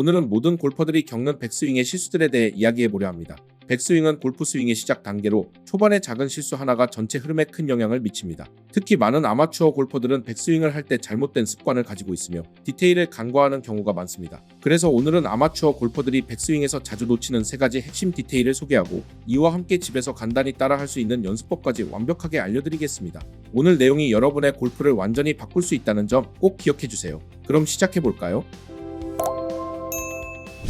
오늘은 모든 골퍼들이 겪는 백스윙의 실수들에 대해 이야기해 보려 합니다. 백스윙은 골프 스윙의 시작 단계로 초반의 작은 실수 하나가 전체 흐름에 큰 영향을 미칩니다. 특히 많은 아마추어 골퍼들은 백스윙을 할 때 잘못된 습관을 가지고 있으며 디테일을 간과하는 경우가 많습니다. 그래서 오늘은 아마추어 골퍼들이 백스윙에서 자주 놓치는 세 가지 핵심 디테일을 소개하고 이와 함께 집에서 간단히 따라 할 수 있는 연습법까지 완벽하게 알려드리겠습니다. 오늘 내용이 여러분의 골프를 완전히 바꿀 수 있다는 점 꼭 기억해 주세요. 그럼 시작해 볼까요?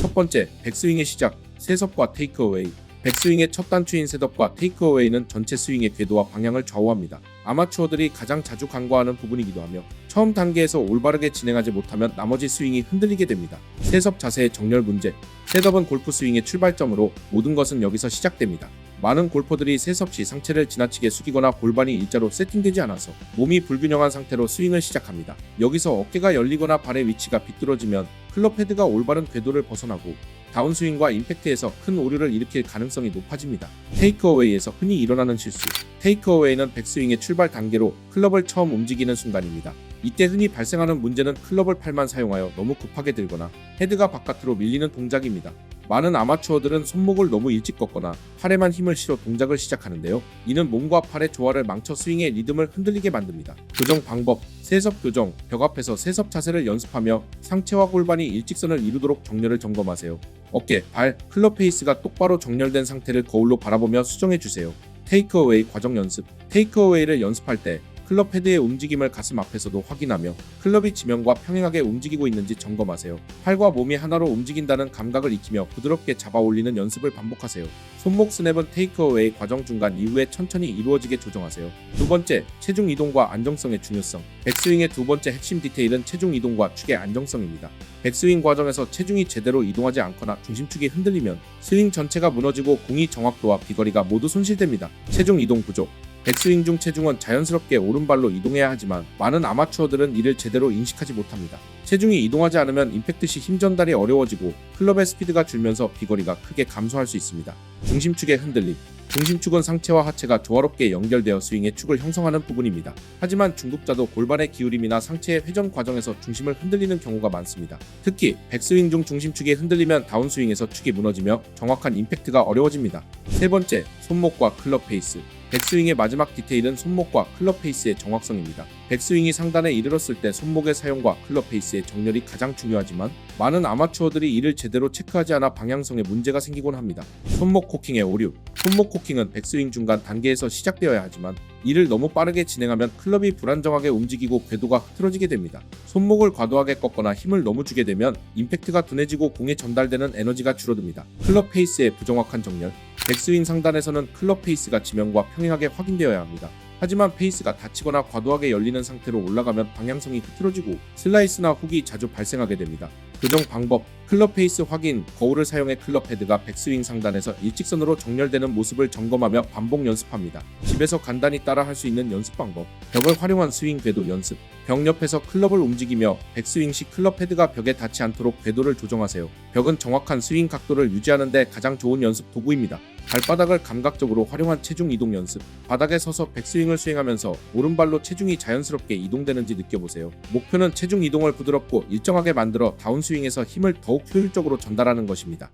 첫 번째, 백스윙의 시작, 세섭과 테이크어웨이. 백스윙의 첫 단추인 셋업과 테이크어웨이는 전체 스윙의 궤도와 방향을 좌우합니다. 아마추어들이 가장 자주 간과하는 부분이기도 하며 처음 단계에서 올바르게 진행하지 못하면 나머지 스윙이 흔들리게 됩니다. 셋업 자세의 정렬 문제. 셋업은 골프 스윙의 출발점으로 모든 것은 여기서 시작됩니다. 많은 골퍼들이 셋업 시 상체를 지나치게 숙이거나 골반이 일자로 세팅되지 않아서 몸이 불균형한 상태로 스윙을 시작합니다. 여기서 어깨가 열리거나 발의 위치가 비뚤어지면 클럽 헤드가 올바른 궤도를 벗어나고 다운스윙과 임팩트에서 큰 오류를 일으킬 가능성이 높아집니다. 테이크어웨이에서 흔히 일어나는 실수. 테이크어웨이는 백스윙의 출발 단계로 클럽을 처음 움직이는 순간입니다. 이때 흔히 발생하는 문제는 클럽을 팔만 사용하여 너무 급하게 들거나 헤드가 바깥으로 밀리는 동작입니다. 많은 아마추어들은 손목을 너무 일찍 꺾거나 팔에만 힘을 실어 동작을 시작하는데요. 이는 몸과 팔의 조화를 망쳐 스윙의 리듬을 흔들리게 만듭니다. 교정 방법, 세섭 교정, 벽 앞에서 세섭 자세를 연습하며 상체와 골반이 일직선을 이루도록 정렬을 점검하세요. 어깨, 발, 클럽 페이스가 똑바로 정렬된 상태를 거울로 바라보며 수정해 주세요. 테이크어웨이 과정 연습. 테이크어웨이를 연습할 때 클럽 헤드의 움직임을 가슴 앞에서도 확인하며 클럽이 지면과 평행하게 움직이고 있는지 점검하세요. 팔과 몸이 하나로 움직인다는 감각을 익히며 부드럽게 잡아 올리는 연습을 반복하세요. 손목 스냅은 테이크어웨이 과정 중간 이후에 천천히 이루어지게 조정하세요. 두 번째, 체중 이동과 안정성의 중요성. 백스윙의 두 번째 핵심 디테일은 체중 이동과 축의 안정성입니다. 백스윙 과정에서 체중이 제대로 이동하지 않거나 중심축이 흔들리면 스윙 전체가 무너지고 공이 정확도와 비거리가 모두 손실됩니다. 체중 이동 부족. 백스윙 중 체중은 자연스럽게 오른발로 이동해야 하지만 많은 아마추어들은 이를 제대로 인식하지 못합니다. 체중이 이동하지 않으면 임팩트 시 힘 전달이 어려워지고 클럽의 스피드가 줄면서 비거리가 크게 감소할 수 있습니다. 중심축의 흔들림. 중심축은 상체와 하체가 조화롭게 연결되어 스윙의 축을 형성하는 부분입니다. 하지만 중급자도 골반의 기울임이나 상체의 회전 과정에서 중심을 흔들리는 경우가 많습니다. 특히 백스윙 중 중심축이 흔들리면 다운스윙에서 축이 무너지며 정확한 임팩트가 어려워집니다. 세 번째, 손목과 클럽 페이스. 백스윙의 마지막 디테일은 손목과 클럽 페이스의 정확성입니다. 백스윙이 상단에 이르렀을 때 손목의 사용과 클럽 페이스의 정렬이 가장 중요하지만 많은 아마추어들이 이를 제대로 체크하지 않아 방향성에 문제가 생기곤 합니다. 손목 코킹의 오류. 손목 코킹은 백스윙 중간 단계에서 시작되어야 하지만 이를 너무 빠르게 진행하면 클럽이 불안정하게 움직이고 궤도가 흐트러지게 됩니다. 손목을 과도하게 꺾거나 힘을 너무 주게 되면 임팩트가 둔해지고 공에 전달되는 에너지가 줄어듭니다. 클럽 페이스의 부정확한 정렬. 백스윙 상단에서는 클럽 페이스가 지면과 평행하게 확인되어야 합니다. 하지만 페이스가 닫히거나 과도하게 열리는 상태로 올라가면 방향성이 흐트러지고 슬라이스나 훅이 자주 발생하게 됩니다. 교정 방법 클럽 페이스 확인 거울을 사용해 클럽 헤드가 백스윙 상단에서 일직선으로 정렬되는 모습을 점검하며 반복 연습합니다. 집에서 간단히 따라 할 수 있는 연습 방법 벽을 활용한 스윙 궤도 연습 벽 옆에서 클럽을 움직이며 백스윙 시 클럽 헤드가 벽에 닿지 않도록 궤도를 조정하세요. 벽은 정확한 스윙 각도를 유지하는 데 가장 좋은 연습 도구입니다. 발바닥을 감각적으로 활용한 체중 이동 연습. 바닥에 서서 백스윙을 수행하면서 오른발로 체중이 자연스럽게 이동되는지 느껴보세요. 목표는 체중 이동을 부드럽고 일정하게 만들어 다운스윙에서 힘을 더욱 효율적으로 전달하는 것입니다.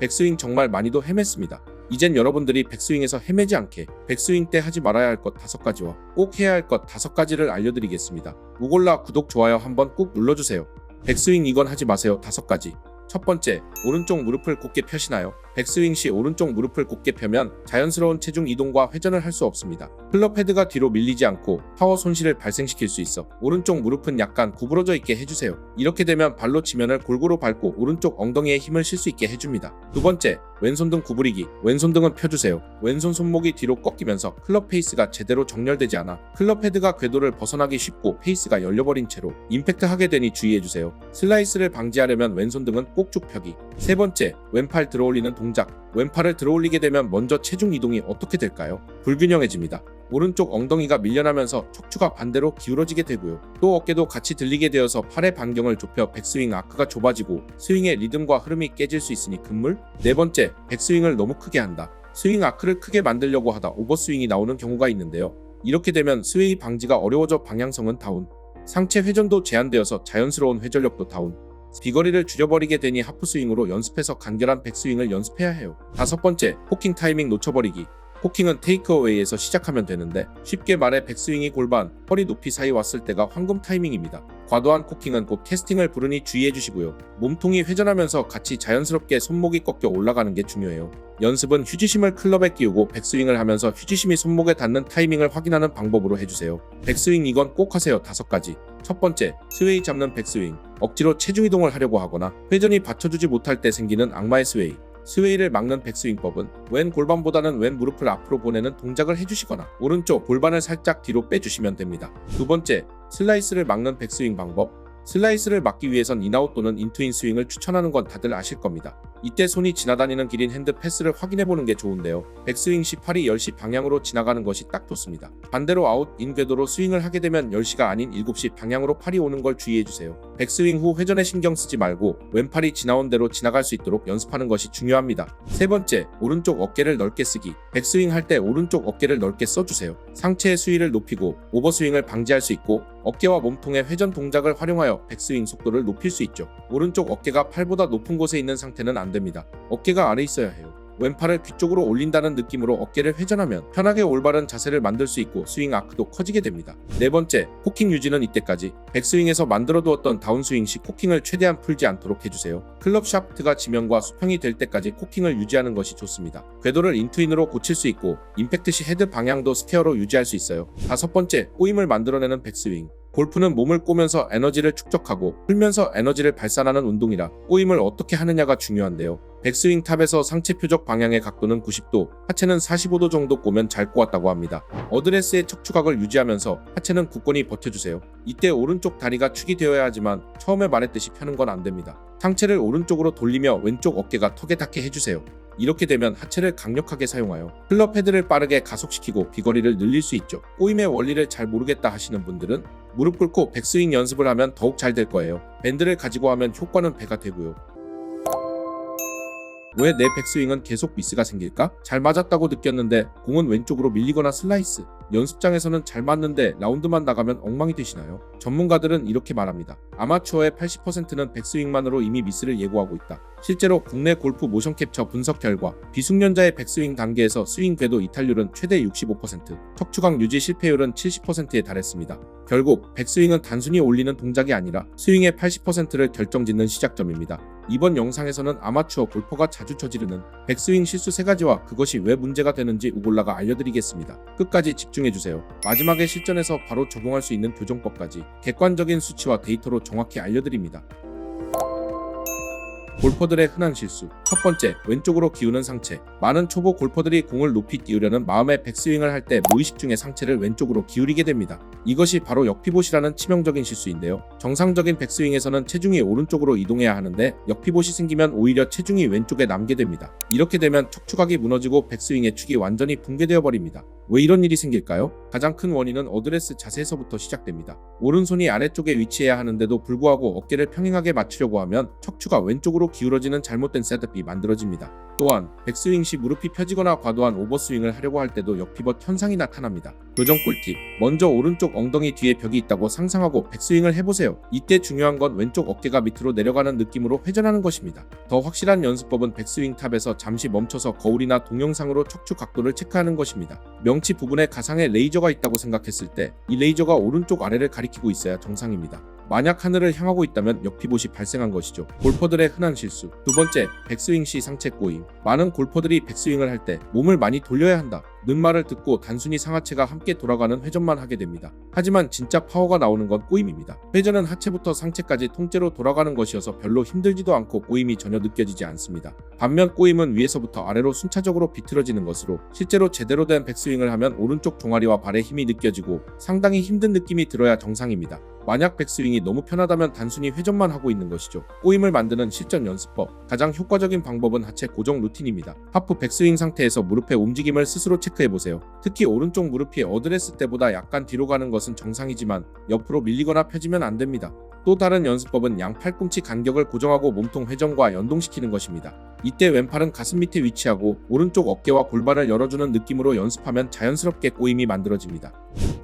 백스윙 정말 많이도 헤맸습니다. 이젠 여러분들이 백스윙에서 헤매지 않게 백스윙 때 하지 말아야 할것 다섯 가지와 꼭 해야 할것 다섯 가지를 알려드리겠습니다. 무골라 구독 좋아요 한번 꾹 눌러주세요. 백스윙 이건 하지 마세요 다섯 가지. 첫 번째, 오른쪽 무릎을 곧게 펴시나요? 백스윙 시 오른쪽 무릎을 곧게 펴면 자연스러운 체중 이동과 회전을 할 수 없습니다. 클럽 헤드가 뒤로 밀리지 않고 파워 손실을 발생시킬 수 있어 오른쪽 무릎은 약간 구부러져 있게 해주세요. 이렇게 되면 발로 지면을 골고루 밟고 오른쪽 엉덩이에 힘을 실 수 있게 해줍니다. 두 번째, 왼손 등 구부리기. 왼손 등은 펴주세요. 왼손 손목이 뒤로 꺾이면서 클럽 페이스가 제대로 정렬되지 않아 클럽 헤드가 궤도를 벗어나기 쉽고 페이스가 열려버린 채로 임팩트 하게 되니 주의해주세요. 슬라이스를 방지하려면 왼손 등은 꼭쭉 펴기. 세 번째, 왼팔 들어올리는 동작. 왼팔을 들어올리게 되면 먼저 체중 이동이 어떻게 될까요? 불균형해집니다. 오른쪽 엉덩이가 밀려나면서 척추가 반대로 기울어지게 되고요. 또 어깨도 같이 들리게 되어서 팔의 반경을 좁혀 백스윙 아크가 좁아지고 스윙의 리듬과 흐름이 깨질 수 있으니 금물. 네 번째, 백스윙을 너무 크게 한다. 스윙 아크를 크게 만들려고 하다 오버스윙이 나오는 경우가 있는데요. 이렇게 되면 스웨이 방지가 어려워져 방향성은 다운. 상체 회전도 제한되어서 자연스러운 회전력도 다운. 비거리를 줄여버리게 되니 하프스윙으로 연습해서 간결한 백스윙을 연습해야 해요. 다섯 번째, 포킹 타이밍 놓쳐버리기. 포킹은 테이크어웨이에서 시작하면 되는데 쉽게 말해 백스윙이 골반, 허리 높이 사이 왔을 때가 황금 타이밍입니다. 과도한 코킹은 곧 캐스팅을 부르니 주의해 주시고요. 몸통이 회전하면서 같이 자연스럽게 손목이 꺾여 올라가는 게 중요해요. 연습은 휴지심을 클럽에 끼우고 백스윙을 하면서 휴지심이 손목에 닿는 타이밍을 확인하는 방법으로 해주세요. 백스윙 이건 꼭 하세요. 다섯 가지. 첫 번째, 스웨이 잡는 백스윙. 억지로 체중 이동을 하려고 하거나 회전이 받쳐주지 못할 때 생기는 악마의 스웨이. 스웨이를 막는 백스윙법은 왼 골반보다는 왼 무릎을 앞으로 보내는 동작을 해주시거나 오른쪽 골반을 살짝 뒤로 빼주시면 됩니다. 두 번째, 슬라이스를 막는 백스윙 방법. 슬라이스를 막기 위해선 인아웃 또는 인투인 스윙을 추천하는 건 다들 아실 겁니다. 이때 손이 지나다니는 길인 핸드 패스를 확인해 보는 게 좋은데요. 백스윙 시 팔이 10시 방향으로 지나가는 것이 딱 좋습니다. 반대로 아웃 인 궤도로 스윙을 하게 되면 10시가 아닌 7시 방향으로 팔이 오는 걸 주의해 주세요. 백스윙 후 회전에 신경 쓰지 말고 왼팔이 지나온 대로 지나갈 수 있도록 연습하는 것이 중요합니다. 세 번째, 오른쪽 어깨를 넓게 쓰기. 백스윙 할 때 오른쪽 어깨를 넓게 써주세요. 상체의 수위를 높이고 오버스윙을 방지할 수 있고 어깨와 몸통의 회전 동작을 활용하여 백스윙 속도를 높일 수 있죠. 오른쪽 어깨가 팔보다 높은 곳에 있는 상태는 안 됩니다. 어깨가 아래 있어야 해요. 왼팔을 귀 쪽으로 올린다는 느낌으로 어깨를 회전하면 편하게 올바른 자세를 만들 수 있고 스윙 아크도 커지게 됩니다. 네 번째, 코킹 유지는 이때까지 백스윙에서 만들어 두었던 다운스윙 시 코킹을 최대한 풀지 않도록 해주세요. 클럽 샤프트가 지면과 수평이 될 때까지 코킹을 유지하는 것이 좋습니다. 궤도를 인투인으로 고칠 수 있고 임팩트 시 헤드 방향도 스퀘어로 유지할 수 있어요. 다섯 번째, 꼬임을 만들어내는 백스윙. 골프는 몸을 꼬면서 에너지를 축적하고 풀면서 에너지를 발산하는 운동이라 꼬임을 어떻게 하느냐가 중요한데요. 백스윙 탑에서 상체 표적 방향의 각도는 90도, 하체는 45도 정도 꼬면 잘 꼬았다고 합니다. 어드레스의 척추각을 유지하면서 하체는 굳건히 버텨주세요. 이때 오른쪽 다리가 축이 되어야 하지만 처음에 말했듯이 펴는 건 안 됩니다. 상체를 오른쪽으로 돌리며 왼쪽 어깨가 턱에 닿게 해주세요. 이렇게 되면 하체를 강력하게 사용하여 클럽 헤드를 빠르게 가속시키고 비거리를 늘릴 수 있죠. 꼬임의 원리를 잘 모르겠다 하시는 분들은 무릎 꿇고 백스윙 연습을 하면 더욱 잘 될 거예요. 밴드를 가지고 하면 효과는 배가 되고요. 왜 내 백스윙은 계속 미스가 생길까? 잘 맞았다고 느꼈는데 공은 왼쪽으로 밀리거나 슬라이스. 연습장에서는 잘 맞는데 라운드만 나가면 엉망이 되시나요? 전문가들은 이렇게 말합니다. 아마추어의 80%는 백스윙만으로 이미 미스를 예고하고 있다. 실제로 국내 골프 모션 캡처 분석 결과 비숙련자의 백스윙 단계에서 스윙 궤도 이탈률은 최대 65%, 척추각 유지 실패율은 70%에 달했습니다. 결국 백스윙은 단순히 올리는 동작이 아니라 스윙의 80%를 결정짓는 시작점입니다. 이번 영상에서는 아마추어 골퍼가 자주 저지르는 백스윙 실수 세 가지와 그것이 왜 문제가 되는지 우골라가 알려드리겠습니다. 끝까지 집중 해주세요. 마지막에 실전에서 바로 적용할 수 있는 교정법까지 객관적인 수치와 데이터로 정확히 알려드립니다. 골퍼들의 흔한 실수. 첫 번째, 왼쪽으로 기우는 상체. 많은 초보 골퍼들이 공을 높이 띄우려는 마음의 백스윙을 할 때 무의식 중에 상체를 왼쪽으로 기울이게 됩니다. 이것이 바로 역피봇이라는 치명적인 실수인데요. 정상적인 백스윙에서는 체중이 오른쪽으로 이동해야 하는데 역피봇이 생기면 오히려 체중이 왼쪽에 남게 됩니다. 이렇게 되면 척추각이 무너지고 백스윙의 축이 완전히 붕괴되어 버립니다. 왜 이런 일이 생길까요? 가장 큰 원인은 어드레스 자세에서부터 시작됩니다. 오른손이 아래쪽에 위치해야 하는데도 불구하고 어깨를 평행하게 맞추려고 하면 척추가 왼쪽으로 기울어지는 잘못된 셋업이 만들어집니다. 또한 백스윙 시 무릎이 펴지거나 과도한 오버스윙을 하려고 할 때도 역피벗 현상이 나타납니다. 교정 꿀팁. 먼저 오른쪽 엉덩이 뒤에 벽이 있다고 상상하고 백스윙을 해보세요. 이때 중요한 건 왼쪽 어깨가 밑으로 내려가는 느낌으로 회전하는 것입니다. 더 확실한 연습법은 백스윙 탑에서 잠시 멈춰서 거울이나 동영상으로 척추 각도를 체크하는 것입니다. 명치 부분에 가상의 레이저가 있다고 생각했을 때 이 레이저가 오른쪽 아래를 가리키고 있어야 정상입니다. 만약 하늘을 향하고 있다면 역피봇이 발생한 것이죠. 골퍼들의 흔한 실수. 두 번째, 백스윙 시 상체 꼬임. 많은 골퍼들이 백스윙을 할 때 몸을 많이 돌려야 한다. 는 말을 듣고 단순히 상하체가 함께 돌아가는 회전만 하게 됩니다. 하지만 진짜 파워가 나오는 건 꼬임입니다. 회전은 하체부터 상체까지 통째로 돌아가는 것이어서 별로 힘들지도 않고 꼬임이 전혀 느껴지지 않습니다. 반면 꼬임은 위에서부터 아래로 순차적으로 비틀어지는 것으로 실제로 제대로 된 백스윙을 하면 오른쪽 종아리와 발에 힘이 느껴지고 상당히 힘든 느낌이 들어야 정상입니다. 만약 백스윙이 너무 편하다면 단순히 회전만 하고 있는 것이죠. 꼬임을 만드는 실전 연습법. 가장 효과적인 방법은 하체 고정 루틴입니다. 하프 백스윙 상태에서 무릎의 움직임을 스스로 체크 해 보세요. 특히 오른쪽 무릎이 어드레스 때보다 약간 뒤로 가는 것은 정상이지만 옆으로 밀리거나 펴지면 안 됩니다. 또 다른 연습법은 양 팔꿈치 간격을 고정하고 몸통 회전과 연동시키는 것입니다. 이때 왼팔은 가슴 밑에 위치하고 오른쪽 어깨와 골반을 열어주는 느낌으로 연습하면 자연스럽게 꼬임이 만들어집니다.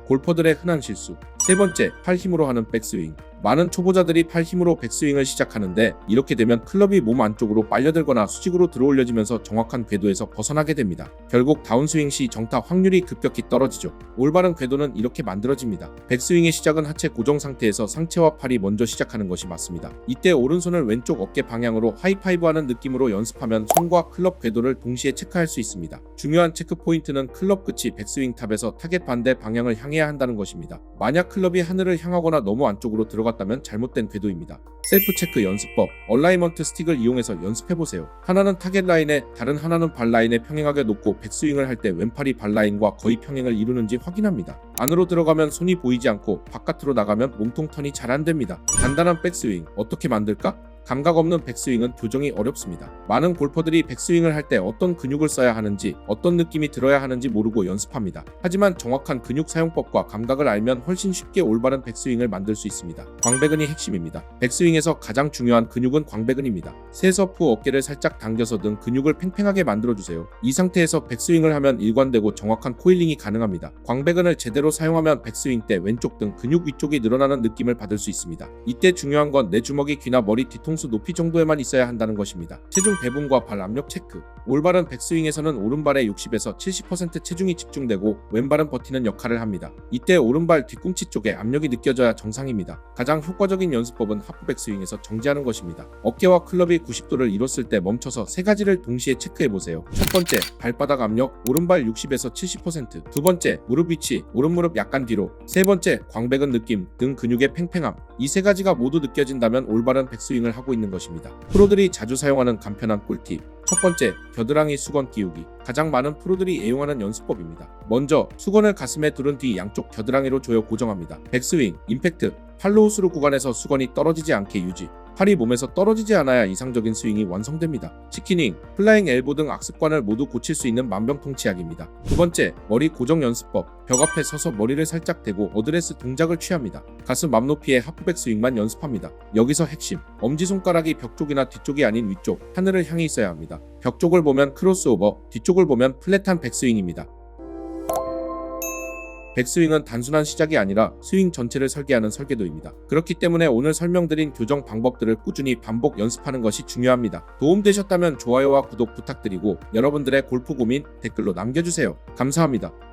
골퍼들의 흔한 실수. 세 번째, 팔 힘으로 하는 백스윙. 많은 초보자들이 팔 힘으로 백스윙을 시작하는데 이렇게 되면 클럽이 몸 안쪽으로 빨려들거나 수직으로 들어올려지면서 정확한 궤도에서 벗어나게 됩니다. 결국 다운스윙 시 정타 확률이 급격히 떨어지죠. 올바른 궤도는 이렇게 만들어집니다. 백스윙의 시작은 하체 고정 상태에서 상체와 팔이 먼저 시작하는 것이 맞습니다. 이때 오른손을 왼쪽 어깨 방향으로 하이파이브 하는 느낌으로 연습 하면 손과 클럽 궤도를 동시에 체크할 수 있습니다. 중요한 체크 포인트는 클럽 끝이 백스윙 탑에서 타겟 반대 방향을 향해야 한다는 것입니다. 만약 클럽이 하늘을 향하거나 너무 안쪽으로 들어갔다면 잘못된 궤도입니다. 셀프 체크 연습법, 얼라이먼트 스틱을 이용해서 연습해 보세요. 하나는 타겟 라인에, 다른 하나는 발 라인에 평행하게 놓고 백스윙을 할 때 왼팔이 발 라인과 거의 평행을 이루는지 확인합니다. 안으로 들어가면 손이 보이지 않고 바깥으로 나가면 몸통 턴이 잘 안 됩니다. 간단한 백스윙 어떻게 만들까? 감각 없는 백스윙은 교정이 어렵습니다. 많은 골퍼들이 백스윙을 할 때 어떤 근육을 써야 하는지, 어떤 느낌이 들어야 하는지 모르고 연습합니다. 하지만 정확한 근육 사용법과 감각을 알면 훨씬 쉽게 올바른 백스윙을 만들 수 있습니다. 광배근이 핵심입니다. 백스윙에서 가장 중요한 근육은 광배근입니다. 후 어깨를 살짝 당겨서 등 근육을 팽팽하게 만들어주세요. 이 상태에서 백스윙을 하면 일관되고 정확한 코일링이 가능합니다. 광배근을 제대로 사용하면 백스윙 때 왼쪽 등 근육 위쪽이 늘어나는 느낌을 받을 수 있습니다. 이때 중요한 건 내 주먹이 귀나 머리 뒤통수 높이 정도에만 있어야 한다는 것입니다. 체중 배분과 발 압력 체크. 올바른 백스윙에서는 오른발에 60에서 70% 체중이 집중되고 왼발은 버티는 역할을 합니다. 이때 오른발 뒤꿈치 쪽에 압력이 느껴져야 정상입니다. 가장 효과적인 연습법은 하프 백스윙에서 정지하는 것입니다. 어깨와 클럽이 90도를 이뤘을 때 멈춰서 세 가지를 동시에 체크해 보세요. 첫 번째, 발바닥 압력 오른발 60에서 70%. 두 번째, 무릎 위치 오른 무릎 약간 뒤로. 세 번째, 광배근 느낌 등 근육의 팽팽함. 이 세 가지가 모두 느껴진다면 올바른 백스윙을 하고 있는 것입니다. 프로들이 자주 사용하는 간편한 꿀팁. 첫 번째, 겨드랑이 수건 끼우기. 가장 많은 프로들이 애용하는 연습법입니다. 먼저 수건을 가슴에 두른 뒤 양쪽 겨드랑이로 조여 고정합니다. 백스윙, 임팩트, 팔로우 스루 구간에서 수건이 떨어지지 않게 유지. 팔이 몸에서 떨어지지 않아야 이상적인 스윙이 완성됩니다. 치키닝, 플라잉 엘보 등 악습관을 모두 고칠 수 있는 만병통치약입니다. 두 번째, 머리 고정 연습법. 벽 앞에 서서 머리를 살짝 대고 어드레스 동작을 취합니다. 가슴 앞 높이의 하프백 스윙만 연습합니다. 여기서 핵심. 엄지손가락이 벽 쪽이나 뒤쪽이 아닌 위쪽, 하늘을 향해 있어야 합니다. 벽 쪽을 보면 크로스오버, 뒤쪽을 보면 플랫한 백스윙입니다. 백스윙은 단순한 시작이 아니라 스윙 전체를 설계하는 설계도입니다. 그렇기 때문에 오늘 설명드린 교정 방법들을 꾸준히 반복 연습하는 것이 중요합니다. 도움되셨다면 좋아요와 구독 부탁드리고 여러분들의 골프 고민 댓글로 남겨주세요. 감사합니다.